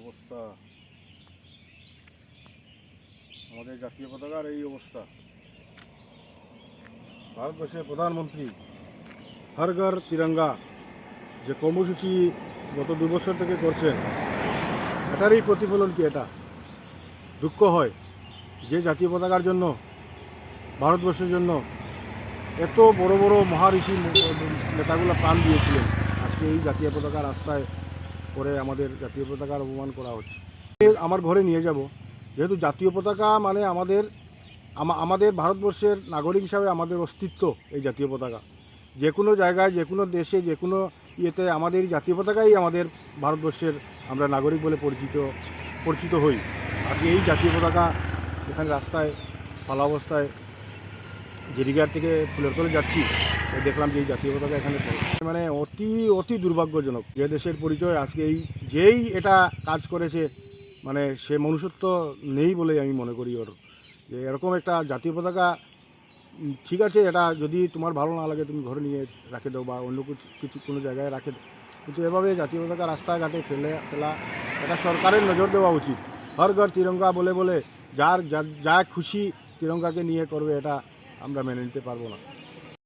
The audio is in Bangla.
অবস্থা। আমাদের জাতীয় পতাকার এই অবস্থা। ভারতবর্ষের প্রধানমন্ত্রী হর ঘর তিরঙ্গা যে কর্মসূচি গত দু বছর থেকে করছেন, এটারই প্রতিফলন কি এটা? দুঃখ হয় যে জাতীয় পতাকার জন্য, ভারতবর্ষের জন্য এত বড় বড় মহারিষি নেতাগুলো প্রাণ দিয়েছিলেন। আজকে এই জাতীয় পতাকা রাস্তায় করে আমাদের জাতীয় পতাকার অপমান করা হচ্ছে। আমার ঘরে নিয়ে যাব। যেহেতু জাতীয় পতাকা মানে আমাদের আমাদের ভারতবর্ষের নাগরিক হিসাবে আমাদের অস্তিত্ব এই জাতীয় পতাকা। যে কোনো জায়গায়, যে কোনো দেশে, যে কোনো ইয়েতে আমাদের জাতীয় পতাকাই আমাদের ভারতবর্ষের আমরা নাগরিক বলে পরিচিত পরিচিত হই। আজকে এই জাতীয় পতাকা এখানে রাস্তায় ফালা অবস্থায় জেরিগার থেকে ফুলের তলে যাচ্ছি দেখলাম যে এই জাতীয় পতাকা এখানে মানে অতি অতি দুর্ভাগ্যজনক যে দেশের পরিচয় আজকে এই, যেই এটা কাজ করেছে মানে সে মনুষ্যত্ব নেই বলে আমি মনে করি ওর। যে এরকম একটা জাতীয় পতাকা ঠিক আছে, এটা যদি তোমার ভালো না লাগে তুমি ঘরে নিয়ে রাখে দাও বা অন্য কিছু কোনো জায়গায় রাখে দাও। কিন্তু এভাবে জাতীয় পতাকা রাস্তাঘাটে ফেলে, ফেলা, এটা সরকারের নজর দেওয়া উচিত। হর ঘর, তিরঙ্গা বলে বলে যার, যা খুশি তিরঙ্গাকে নিয়ে করবে, এটা আমরা মেনে নিতে পারব না।